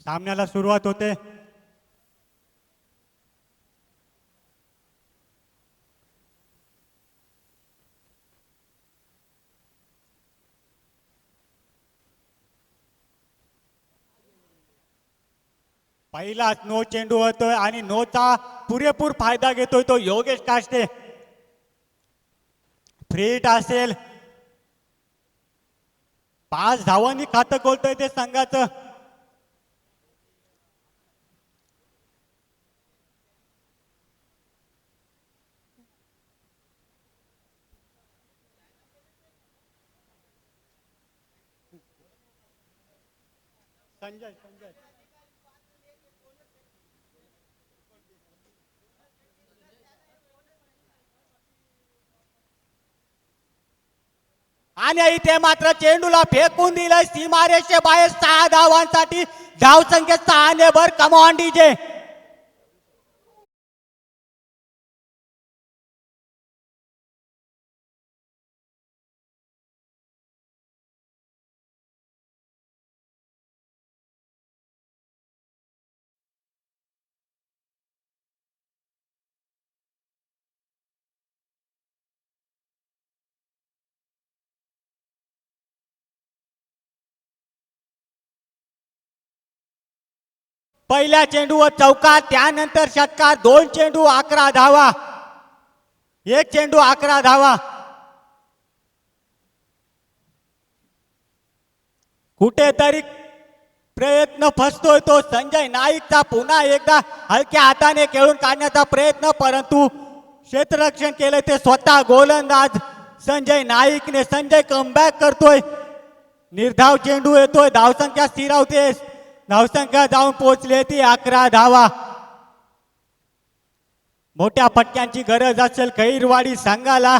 सामन्याला सुरुवात होते. पहिलाच नो चेंडू होतोय आणि नोचा पुरेपूर फायदा घेतोय तो योगेश काष्टे. फ्रीट असेल. पाच धावांनी खातं खोलतोय ते संघाचं. संजय संजय. आणि इथे मात्र चेंडूला फेकून दिलं सीमारेषे बाहेर सहा धावांसाठी. धावसंख्या सहाने भर. कमॉन डीजे पहिल्या चेंडूवर चौका त्यानंतर षटकार दोन चेंडू अकरा धावा. एक चेंडू अकरा धावा. कुठेतरी प्रयत्न फसतोय तो. संजय नाईकचा पुन्हा एकदा हलक्या हाताने खेळून काढण्याचा प्रयत्न परंतु क्षेत्ररक्षण केले ते स्वतः गोलंदाज संजय नाईकने. संजय कमबॅक करतोय. निर्धाव चेंडू येतोय. धावसंख्या स्थिरावते धावसंख्या जाऊन पोहोचली ती अकरा धावा. मोठ्या फटक्यांची गरज असेल खैरवाडी संघाला.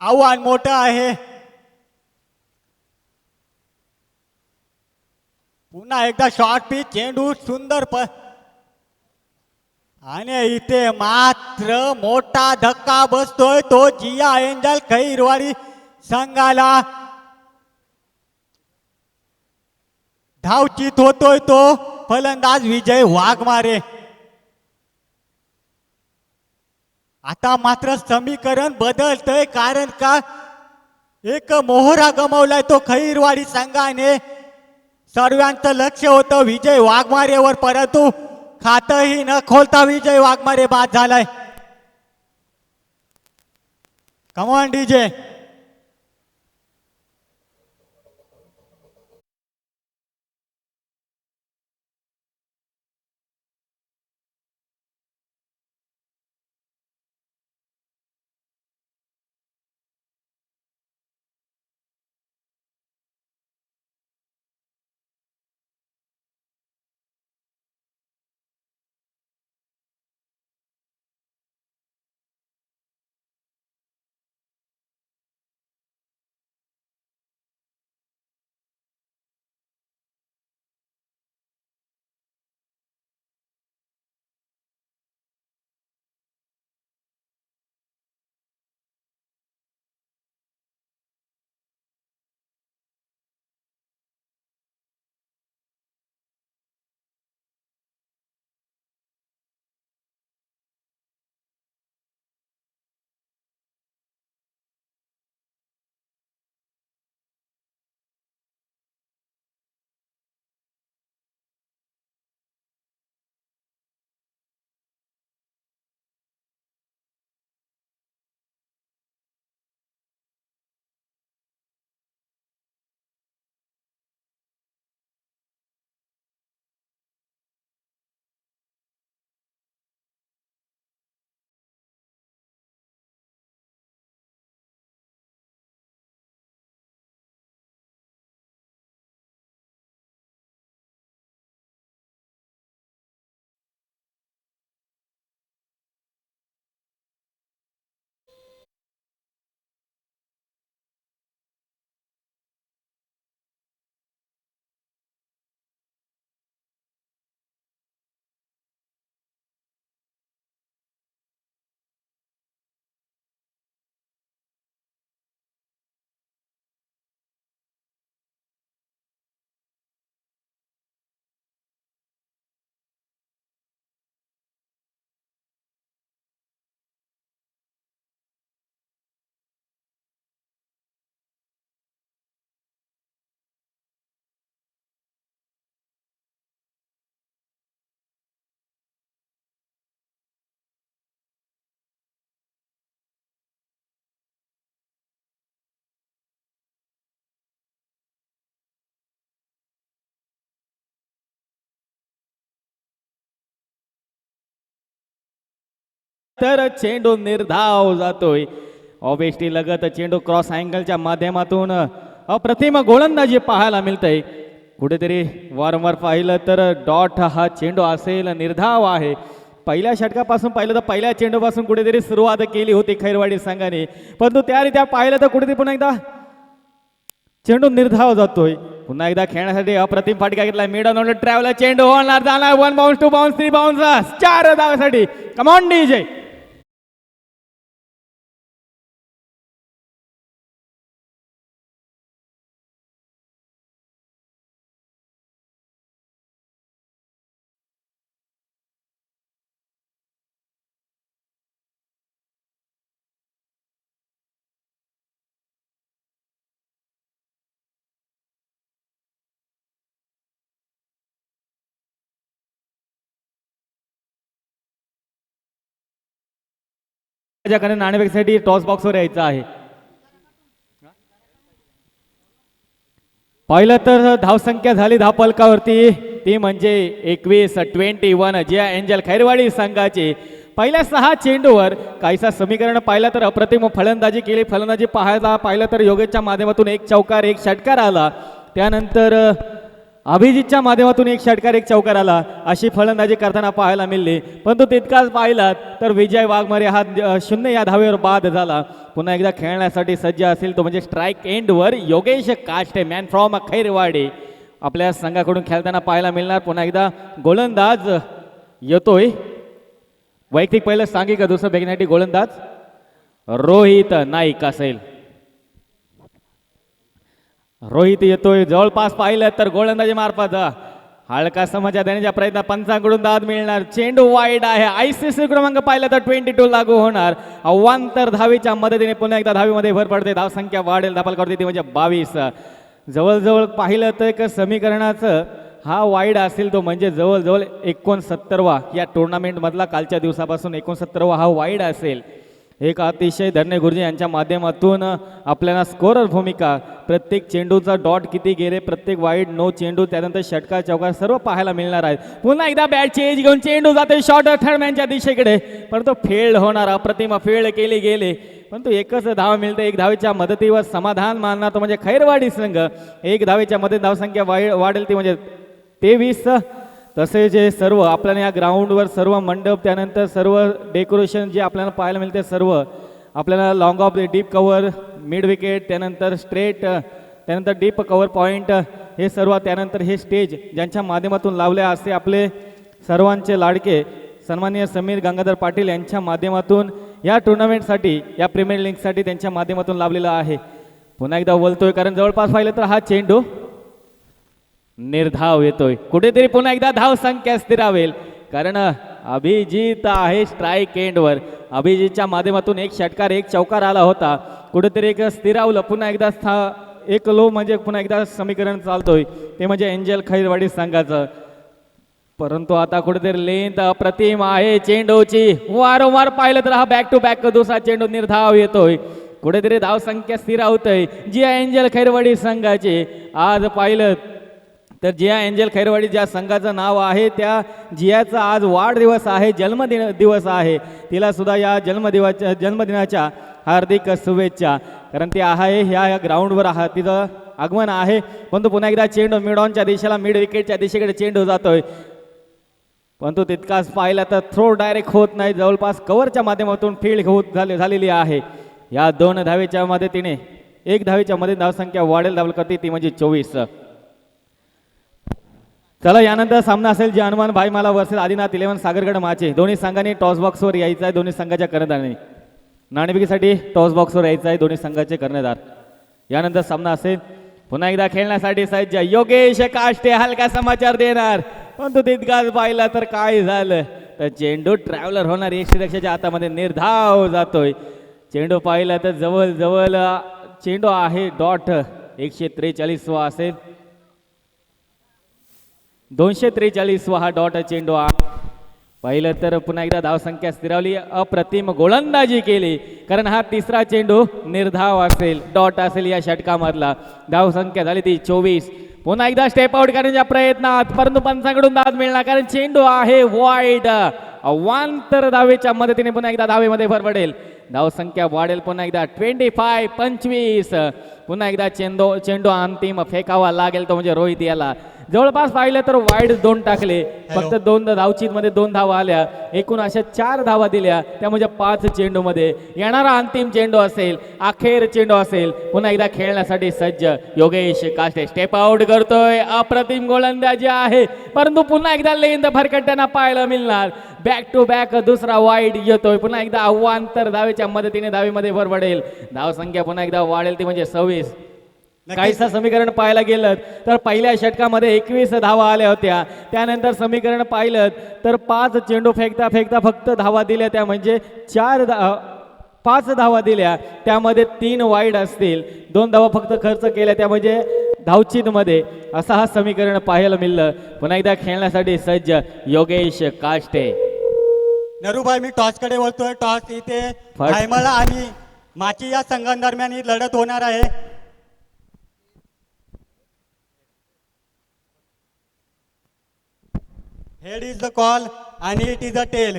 आव्हान मोठं आहे. पुन्हा एकदा शॉर्ट पी चेंडू सुंदर प आणि इथे मात्र मोठा धक्का बसतोय तो जिया एंजल खैरवाडी संघाला. धावचित होतोय तो. फलंदाज विजय वाघमारे आता मात्र समीकरण बदलतंय कारण का? एक मोहरा गमावलाय तो खैरवाडी संघाने. सर्वांचं लक्ष होतं विजय वाघमारेवर परंतु खातही न खोलता विजय वाघमारे बाद झालाय. कमॉन डीजे तर चेंडू निर्धाव जातोय. ऑबेस्टी लगत चेंडू क्रॉस अँगलच्या माध्यमातून अप्रतिम गोलंदाजी पाहायला मिळतंय. कुठेतरी वारंवार पाहिलं तर डॉट हा चेंडू असेल निर्धाव आहे. पहिल्या षटकापासून पाहिलं तर पहिल्या चेंडूपासून कुठेतरी सुरुवात केली होती खैरवाडी संघाने. परंतु त्यारित्या पाहिलं तर कुठेतरी पुन्हा एकदा चेंडू निर्धाव जातोय. पुन्हा एकदा खेळण्यासाठी अप्रतिम फाटका घेतला मिडन ट्रॅव्हलर. चेंडू होणार जाणार one bounce two bounce three bounce चार धावासाठी. कमॉन जय माझ्याकडे नाणेफेकीसाठी टॉस बॉक्सवर यायचं आहे. पहिलं तर धावसंख्या झाली धावपलकावरती ती म्हणजे एकवीस twenty one Jiya angel Khairwadi संघाचे. पहिल्या सहा चेंडूवर काहीसा समीकरण पाहिलं तर अप्रतिम फलंदाजी केली. फलंदाजी पाहायला पाहिलं तर योगेशच्या माध्यमातून एक चौकार एक षटकार आला. त्यानंतर अभिजितच्या माध्यमातून एक षटकार एक चौकार आला. अशी फलंदाजी करताना पाहायला मिळली. परंतु तितकाच पाहिलात तर विजय वाघमारे हा शून्य या धावेवर बाद झाला. पुन्हा एकदा खेळण्यासाठी सज्ज असेल तो म्हणजे स्ट्राईक एंडवर योगेश काष्टे मॅन फ्रॉम खैरवाडी. आपल्या संघाकडून खेळताना पाहायला मिळणार. पुन्हा एकदा गोलंदाज येतोय. वैयक्तिक पहिलं सांगे का दुसरं बॅगसाठी गोलंदाज रोहित नाईक असेल. रोहित येतोय. जवळपास पाहिलं तर गोलंदाजी मार्फत. हलका समजा देण्याच्या प्रयत्न पंचांकडून दाद मिळणार. चेंडू वाईड आहे. आयसीसी क्रमांक पाहिलं तर ट्वेंटी टू लागू होणार. अवांतर धावीच्या मदतीने पुन्हा एकदा धावीमध्ये भर पडते. धावसंख्या वाढेल. दाखल करते ती म्हणजे बावीस. जवळजवळ पाहिलं तर एक समीकरणाचं हा वाईड असेल तो म्हणजे जवळजवळ एकोणसत्तरवा. या टुर्नामेंटमधला कालच्या दिवसापासून एकोणसत्तरवा हा वाईड असेल. एक अतिशय धन्य गुरुजी यांच्या माध्यमातून आपल्याला स्कोरर भूमिका प्रत्येक चेंडूचा डॉट किती गेले प्रत्येक वाईड नो चेंडू त्यानंतर षटकार चौकार सर्व पाहायला मिळणार आहेत. पुन्हा एकदा बॅटची एज घेऊन चेंडू जाते शॉर्ट थर्डमॅनच्या दिशेकडे. परंतु फेल्ड होणार अप्रतिम फेल्ड केली गेले. परंतु एकच धाव मिळते एक धावेच्या मदतीवर समाधान मानणार तो म्हणजे खैरवाडी संघ. एक धावेच्या मदत धावसंख्या वाढेल ती म्हणजे तेवीस. तसे जे सर्व आपल्याला या ग्राउंडवर सर्व मंडप त्यानंतर सर्व डेकोरेशन जे आपल्याला पाहायला मिळते सर्व आपल्याला long off deep cover mid wicket त्यानंतर स्ट्रेट त्यानंतर डीप कवर पॉईंट हे सर्व त्यानंतर हे स्टेज ज्यांच्या माध्यमातून लावले असे आपले सर्वांचे लाडके सन्मान्य समीर गंगाधर पाटील यांच्या माध्यमातून या टुर्नामेंटसाठी या प्रीमियर लीगसाठी त्यांच्या माध्यमातून लावलेला आहे. पुन्हा एकदा बोलतोय कारण जवळपास पाहिलं तर हा चेंडू निर्धाव येतोय. कुठेतरी पुन्हा एकदा धाव संख्या स्थिरावेल कारण अभिजित आहे स्ट्राईक एंडवर अभिजितच्या माध्यमातून एक षटकार एक चौकार आला होता. कुठेतरी एक स्थिरावलं पुन्हा एकदा स्था एक लो म्हणजे पुन्हा एकदा समीकरण चालतोय. ते म्हणजे एंजल खैरवाडी संघाचं. परंतु आता कुठेतरी लेंथ अप्रतिम आहे चेंडूची. वारंवार पाहिलं तर हा बॅक टू बॅक दुसरा चेंडू निर्धाव येतोय. कुठेतरी धाव संख्या स्थिर जी एंजल खैरवाडी संघाचे. आज पाहिलं तर जिया एंजल खैरवाडी ज्या संघाचं नाव आहे त्या जियाचा आज वाढदिवस आहे जन्मदिन दिवस आहे. तिला सुद्धा या जन्मदिवाच्या जन्मदिनाच्या हार्दिक शुभेच्छा. कारण ती आहे ह्या ह्या ग्राउंडवर आहा तिचं आगमन आहे. परंतु पुन्हा एकदा चेंडू मिडॉनच्या दिशेला मिड विकेटच्या दिशेकडे चेंडू जातोय. परंतु तितकाच पाहिला तर थ्रो डायरेक्ट होत नाही. जवळपास कव्हरच्या माध्यमातून फील्ड होत झाले झालेली आहे. या दोन धावेच्या तिने एक धावेच्या मध्ये धावसंख्या वाढेल धावल करते ती म्हणजे चोवीस. चला यानंतर सामना असेल जे हनुमान भाई मला वर्सेल आदिनाथ इलेव्हन सागरगड माचे. दोन्ही संघांनी टॉस बॉक्सवर यायचं आहे दोन्ही संघाच्या कर्णधारांनी. नाणेफेकीसाठी टॉस बॉक्सवर यायचं आहे दोन्ही संघाचे कर्णधार. यानंतर सामना असेल पुन्हा एकदा खेळण्यासाठी सज्ज योगेश काष्टे हलका समाचार देणार. पण तू तितकाच पाहिला तर काय झालं? तर चेंडू ट्रॅव्हलर होणार एक श्रीरक्षाच्या हातामध्ये निर्धाव जातोय. चेंडू पाहिला तर जवळ जवळ चेंडू आहे डॉट एकशे त्रेचाळीस वा असेल. दोनशे त्रेचाळीस हा डॉट चेंडू आ पहिलं तर पुन्हा एकदा धावसंख्या स्थिरावली अप्रतिम गोलंदाजी केली कारण हा तिसरा चेंडू निर्धाव असेल डॉट असेल या षटकामधला. धावसंख्या झाली ती चोवीस. पुन्हा एकदा स्टेप आउट करण्याच्या प्रयत्नात परंतु पंचांकडून दाद मिळणार कारण चेंडू आहे वाईड अवांतर धावेच्या मदतीने पुन्हा एकदा धावेमध्ये भर पडेल धावसंख्या वाढेल पुन्हा एकदा ट्वेंटी फाय पंचवीस. पुन्हा एकदा चेंडू चेंडू अंतिम फेकावा लागेल तो म्हणजे रोहित याला. जवळपास पाहिलं तर वाईड दोन टाकले. फक्त दोन धावचीत मध्ये दोन धावा आल्या. एकूण अशा चार धावा दिल्या. त्या म्हणजे पाच चेंडू मध्ये. येणारा अंतिम चेंडू असेल अखेर चेंडू असेल पुन्हा एकदा खेळण्यासाठी सज्ज योगेश काष्टे स्टेप आउट करतोय. अप्रतिम गोलंदाजी आहे. परंतु पुन्हा एकदा लेंद फरकट्यांना पाहायला मिळणार. बॅक टू बॅक दुसरा वाईड येतोय. पुन्हा एकदा अव्वांतर धावेच्या मदतीने धावेमध्ये भर पडेल धाव संख्या पुन्हा एकदा वाढेल. ती म्हणजे सव्वीस. काहीसा समीकरण पाहायला गेलं तर पहिल्या षटकामध्ये एकवीस धावा आल्या होत्या. त्यानंतर समीकरण पाहिलं तर पाच चेंडू फेकता फेकता फक्त धावा दिल्या त्या म्हणजे चार धा पाच धावा दिल्या. त्यामध्ये तीन वाईड असतील. दोन धावा फक्त खर्च केल्या त्या म्हणजे धावचीतमध्ये. असं हा समीकरण पाहायला मिळलं. पुन्हा एकदा खेळण्यासाठी सज्ज योगेश काष्टे. नरूभाई मी टॉसकडे वळतोय. टॉस इथे आणि माची या संघांदरम्यान ही लढत होणार आहे. हेड इज द कॉल आणि it is a tail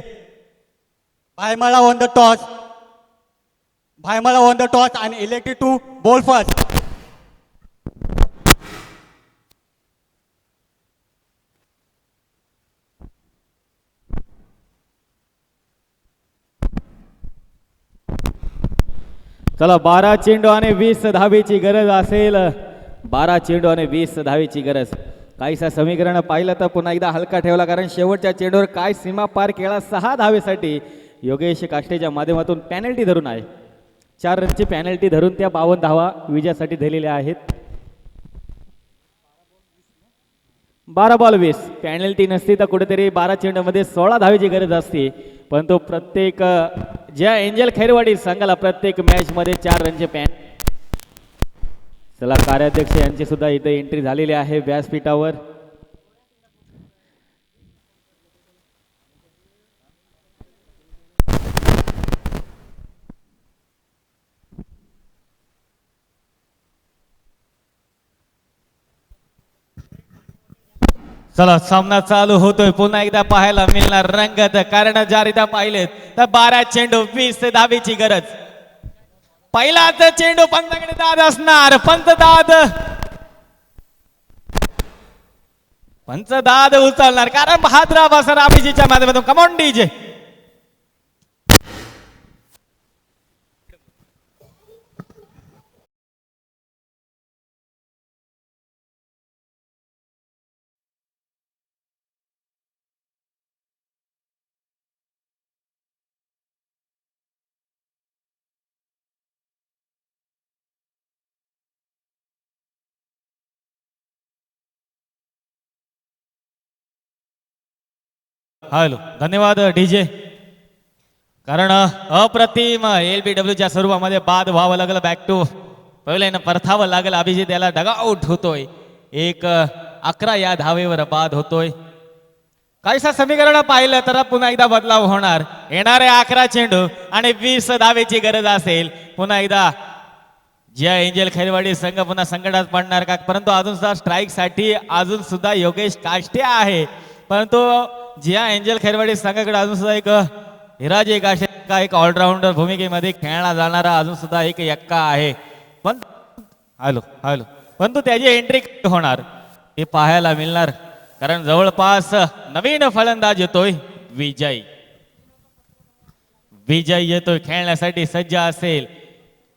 Bhaimala on the toss Bhaimala on the toss आणि इलेक्टेड टू बोल फर्स्ट चला बारा चेंडू आणि वीस धावीची गरज असेल. बारा चेंडू आणि वीस धावीची गरज. काहीसा समीकरण पाहिलं तर पुन्हा एकदा हलका ठेवला कारण शेवटच्या चेंडूवर काय सीमा पार केला सहा धावेसाठी? योगेश काष्टेच्या माध्यमातून पॅनल्टी धरून आहे. चार रनची पॅनल्टी धरून त्या बावन्न धावा विजयासाठी दिलेल्या आहेत. बारा बॉल वीस. पॅनल्टी नसती तर कुठेतरी बारा चेंडूमध्ये सोळा धावेची गरज असते. परंतु प्रत्येक ज्या एंजल खैरवाडी संघाला प्रत्येक मॅचमध्ये चार रनचे पॅन चला कार्याध्यक्ष यांची सुद्धा इथे एंट्री झालेली आहे व्यासपीठावर. चला सामना चालू होतोय. पुन्हा एकदा पाहायला मिळणार रंगत. कारण ज्या इथं पाहिलेत. तर बारा चेंडू वीस ते दहावीची गरज. पहिलाच चेंडू पंचाकडे दाद असणार. पंच दाद. पंच दाद उचलणार. कारण भाद्रा बसर अभिजीच्या माध्यमातून. कमॉन डीजे हॅलो धन्यवाद डीजे कारण अप्रतिम एल बी डब्ल्यूच्या स्वरूपामध्ये बाद व्हावं लागलं बॅक टू पहिल्यानं परतावं लागलं अभिजित याला डगआउट होतोय एक अकरा या धावेवर बाद होतोय काहीसा समीकरण पाहिलं तर पुन्हा एकदा बदलाव होणार येणारे अकरा चेंडू आणि वीस धावेची गरज असेल पुन्हा एकदा ज्या एंजल खैरवाडी संघ पुन्हा संकटात पडणार का परंतु अजून सुद्धा स्ट्राईकसाठी अजून सुद्धा योगेश काष्टे आहे परंतु जिया एंजल खैरवाडी संघाकडे अजून सुद्धा एक हिराजे एक अशा एक ऑलराऊंडर भूमिकेमध्ये खेळला जाणारा अजून सुद्धा एक यक्का आहे. पण हॅलो हॅलो पण तो त्याची एंट्री होणार? हे पाहायला मिळणार. कारण जवळपास नवीन फलंदाज येतोय विजय. विजय येतोय खेळण्यासाठी सज्ज असेल.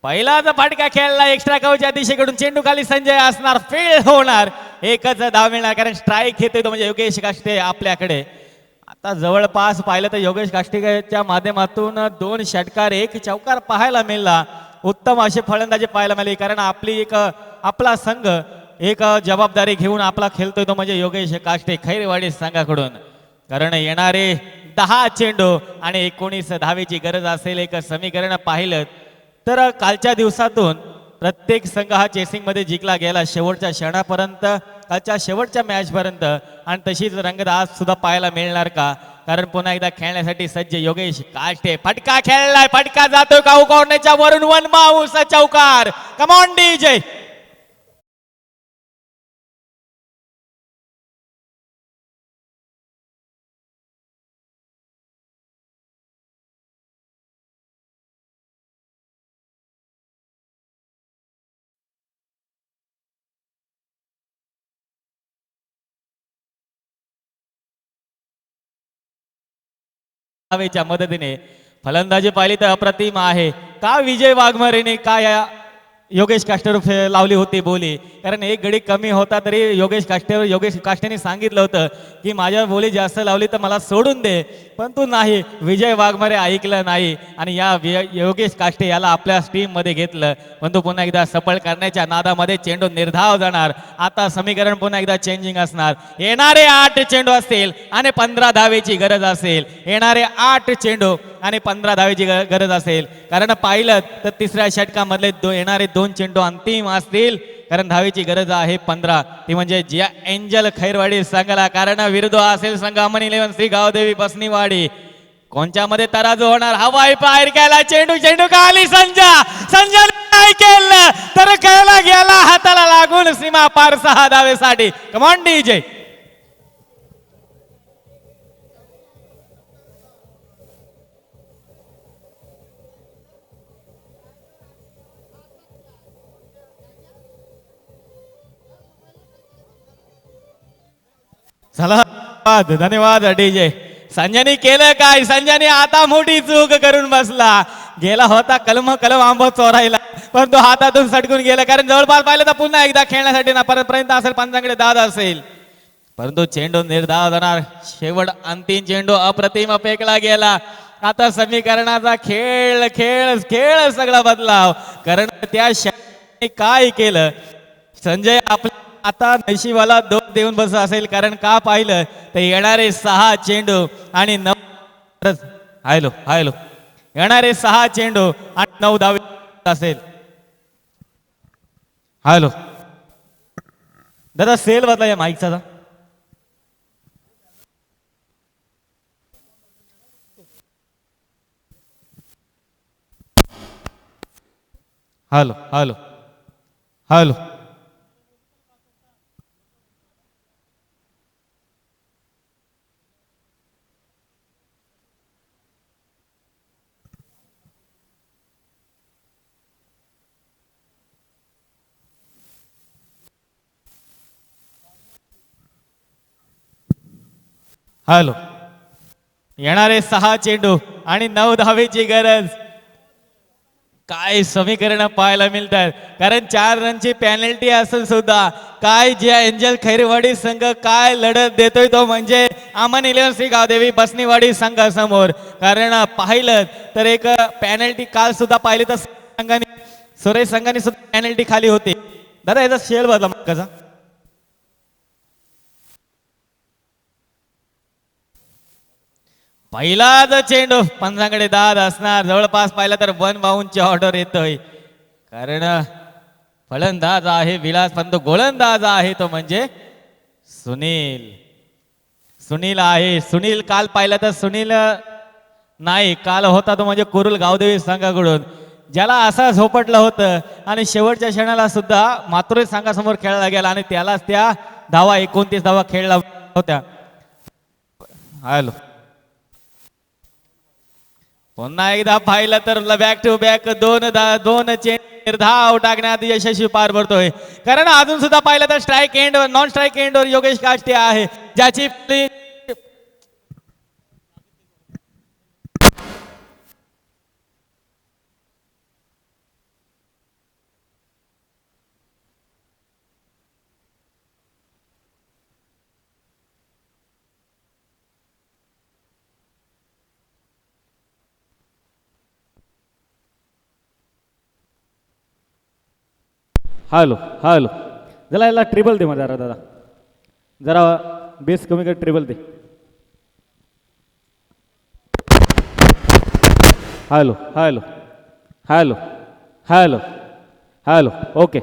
पहिलाच फाटका खेळला एक्स्ट्रा कवच्या दिशेकडून. चेंडू खाली संजय असणार फेल होणार. एकच धाव मिळणार कारण स्ट्राईक घेतोय तो म्हणजे योगेश काष्टे आपल्याकडे. आता जवळपास पाहिलं तर योगेश काष्टेच्या माध्यमातून दोन षटकार एक चौकार पाहायला मिळला. उत्तम असे फलंदाजी पाहायला मिळाली कारण आपली एक आपला संघ एक जबाबदारी घेऊन आपला खेळतोय तो म्हणजे योगेश काष्टे खैरवाडी संघाकडून. कारण येणारे दहा चेंडू आणि एकोणीस धावेची गरज असेल एक समीकरण पाहिलं तर कालच्या दिवसातून प्रत्येक संघ हा चेसिंगमध्ये जिंकला गेला. शेवटच्या क्षणापर्यंत कालच्या शेवटच्या मॅचपर्यंत आणि तशीच रंगत आज सुद्धा पाहायला मिळणार का? कारण पुन्हा एकदा खेळण्यासाठी सज्ज योगेश काष्टे फटका खेळलाय फटका जातोय काऊ कॉर्नरच्या वरून वन माऊस चौकार. कमॉन जय हवेच्या मदतीने. फलंदाजी पाहिली तर अप्रतिम आहे. का विजय वाघमारेने? काय या योगेश काष्टेवर लावली होती बोली. कारण एक गडी कमी होता तरी योगेश काष्टेवर योगेश काष्टेने सांगितलं होतं की माझ्या बोली जास्त लावली तर मला सोडून दे. पण तू नाही. विजय वाघमारे ऐकलं नाही. आणि या योगेश काष्टे याला आपल्या टीममध्ये घेतलं. पण तो पुन्हा एकदा सफळ करण्याच्या नादामध्ये चेंडू निर्धाव जाणार. आता समीकरण पुन्हा एकदा चेंजिंग असणार. येणारे आठ चेंडू असतील आणि पंधरा धावेची गरज असेल. येणारे आठ चेंडू आणि पंधरा धावेची गरज असेल. कारण पाहिलं तर तिसऱ्या षटकामधले दो येणारे दोन चेंडू अंतिम असतील. कारण धावेची गरज आहे पंधरा. ती म्हणजे जिया एंजल खैरवाडी संघाला कारण विरुद्ध असेल संघ अमन इलेव्हन श्री गावदेवी बसनीवाडी. कोणच्या मध्ये तराजू होणार? हवाई पायर केला. चेंडू चेंडू का आली संजा. संजा काय केलं. तर खेळला गेला हाताला लागून सीमा पार सहा धावेसाठी. कमॉन डीजे चला धन्यवाद धन्यवाद डीजे. संजयनी केलं काय? संजयनी आता मोठी चूक करून बसला. गेला होता कलम कलम आंबो चोरायला. पण तो हातातून सटकून गेला. कारण जवळपास पाहिलं तर पुन्हा एकदा खेळण्यासाठी ना परतपर्यंत असेल पंचांकडे दाद असेल. परंतु चेंडू निर्धाव जाणार शेवट अंतिम चेंडू अप्रतिम फेकला गेला. आता समीकरणाचा खेळ खेळ खेळ सगळा बदलाव. कारण त्या काय केलं? संजय आपल्या आता नशिबाला दोन देऊन बस असेल कारण का पाहिलं? तर येणारे सहा चेंडू आणि नऊ हायलो हायलो. येणारे सहा चेंडू आणि नऊ धावे असेल. हॅलो दादा सेल बदला या माईकचा जा. Hello hello hello hello. येणारे सहा चेंडू आणि नऊ धावेची गरज. काय समीकरण पाहायला मिळतात? कारण चार रनची पॅनल्टी असून सुद्धा. काय जे एंजल खैरवाडी संघ काय लढत देतोय तो म्हणजे आमन इलेव्हन श्री गावदेवी बसनीवाडी संघासमोर. कारण पाहिलं तर एक पॅनल्टी काल सुद्धा पाहिली तर संघाने सुरेश संघाने सुद्धा पॅनल्टी खाली होती. दादा याचा शेल बदला मग पहिलाच चेंडू पंचांकडे दाद असणार. जवळपास पाहिलं तर वन बाऊनची ऑर्डर येतोय. कारण फलंदाज आहे विलास पण तो गोलंदाज आहे तो म्हणजे सुनील. सुनील आहे. सुनील काल पाहिलं तर सुनील नाही काल होता तो म्हणजे कुरुल गावदेवी संघाकडून ज्याला असा झोपटलं होतं. आणि शेवटच्या क्षणाला सुद्धा मातुरी संघासमोर खेळला गेला आणि त्यालाच त्या धावा एकोणतीस धावा खेळला होत्या. हॅलो. पुन्हा एकदा पाहिलं तर बॅक टू बॅक दोन दा- दोन चेंड धाव टाकण्यात यशस्वी पार पडतोय. कारण अजून सुद्धा पाहिलं तर स्ट्राईक एंड नॉन स्ट्राईक एंडवर योगेश काष्टे आहे. ज्याची हॅलो हॅलो. जरा याला ट्रिबल दे मग जरा दादा. जरा बेस कमी कर ट्रिबल दे. Hello hello. Hello hello. Hello okay.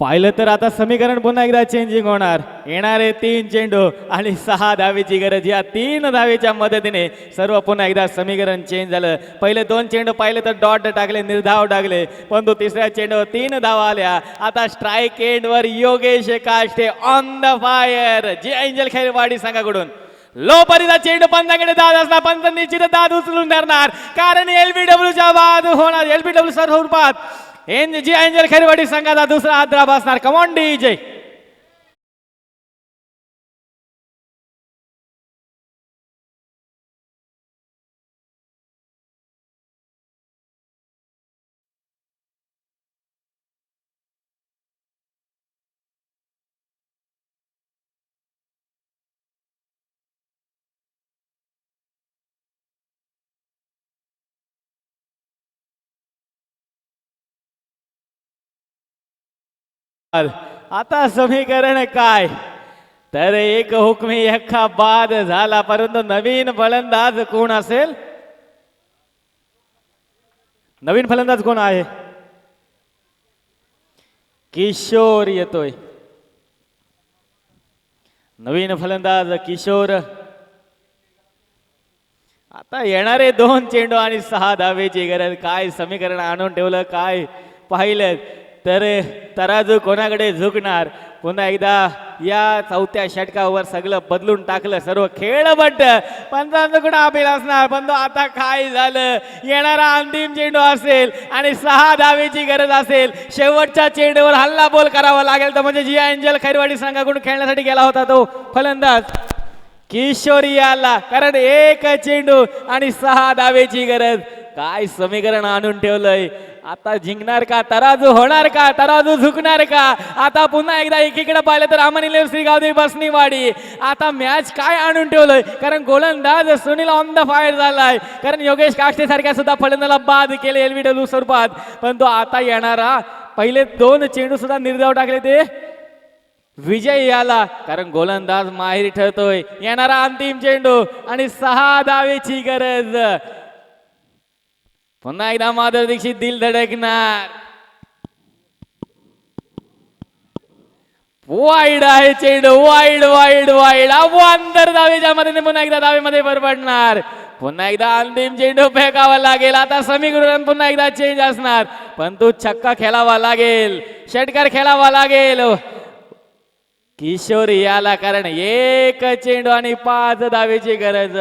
पाहिलं तर आता समीकरण पुन्हा एकदा चेंजिंग होणार. येणारे तीन चेंडू आणि सहा धावेची गरज. या तीन धावेच्या मदतीने सर्व पुन्हा एकदा समीकरण चेंज झालं. पहिले दोन चेंडू पाहिले तर डॉट टाकले निर्धाव टाकले. परंतु तिसऱ्या चेंडू तीन धावा आल्या. आता strike एंडवर Yogesh Kashte on the fire जे एंजल खेळवाडी संघाकडून. लो परीचा चेंडू पंचाकडे दाद असणार. पंच निश्चित दाद उचलून धरणार. कारण एलबीडब्ल्यूच्या बाद होणार. एलबीडब्ल्यू सर स्वरूपात एन जी एंजल खैरवाडी संघाचा दुसरा आद्रा बसणार असणार कमॉन जय बाद आता समीकरण काय? तर एक हुकमी एका बाद झाला परंतु नवीन फलंदाज कोण असेल? नवीन फलंदाज कोण आहे? किशोर येतोय. नवीन फलंदाज किशोर. आता येणारे दोन चेंडू आणि सहा धावेची गरज. काय समीकरण आणून ठेवलं काय पाहिलं? तर तराजू कोणाकडे झुकणार? पुन्हा एकदा या चौथ्या षटकावर सगळं बदलून टाकलं सर्व खेळ बट. पंचांकडे अपील असणार पण तो आता काय झालं? येणारा अंतिम चेंडू असेल आणि सहा धावेची गरज असेल. शेवटच्या चेंडूवर हल्ला बोल करावा लागेल तर म्हणजे जिया एंजल खैरवाडी संघाकडून खेळण्यासाठी गेला होता तो फलंदाज. किशोरी आला कारण एक चेंडू आणि सहा धावेची गरज. काय समीकरण आणून ठेवलंय? आता जिंकणार का? तराजू होणार का? तराजू झुकणार का? आता पुन्हा एकदा एकीकडे पाहिलं तर अमनिलेव श्रीगावदेवी बसणीवाडी आता मॅच काय आणून ठेवलंय? कारण गोलंदाज सुनील ऑन द फायर झालाय. कारण योगेश काष्टे सारख्या सुद्धा फलंदाला बाद केले एलबीडब्ल्यू स्वरूपात. पण तो आता येणारा. पहिले दोन चेंडू सुद्धा निर्धाव टाकले ते विजय याला कारण गोलंदाज माहेरी ठरतोय. येणारा अंतिम चेंडू आणि सहा दावेची गरज. पुन्हा एकदा माधव दीक्षित दिल धडकणार. वाईड आहे चेंडू वाईड वाईड वाईड अंतर धावेच्या मध्ये पुन्हा एकदा धावेमध्ये भर पडणार. पुन्हा एकदा अंतिम चेंडू फेकावा लागेल. आता समीकरण पुन्हा एकदा चेंज असणार. पण तो छक्का खेळावा लागेल. षटकार खेळावा लागेल. किशोर याला कारण एक चेंडू आणि पाच धावेची गरज.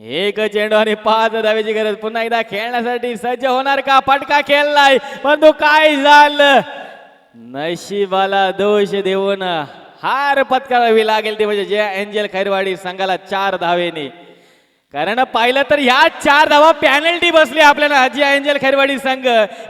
एक चेंडू आणि पाच धावेची गरज. पुन्हा एकदा खेळण्यासाठी सज्ज होणार का? फटका खेळलाय. पण तो काय झालं? नशिबाला दोष देऊन हार पत्करावी लागेल ते म्हणजे जे एंजल खैरवाडी संघाला चार धावेने. कारण पाहिलं तर ह्या चार धावा पॅनल्टी बसली आपल्याला जी एंजल खैरवाडी संघ.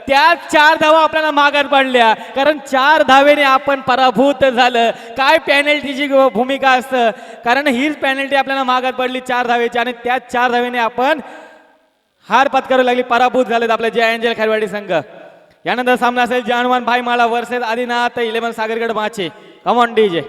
त्या चार धावा आपल्याला मागात पडल्या. कारण चार धावेने आपण पराभूत झालं. काय पॅनल्टीची भूमिका असतं? कारण हीच पॅनल्टी आपल्याला मागात पडली चार धावेची आणि त्या चार धावेने आपण हार पत्करू लागली पराभूत झालेत आपल्या जे एंजल खैरवाडी संघ. यानंतर सामना असेल जानवान भाई माळा versus Adinath eleven Sagargad माचे. Come on DJ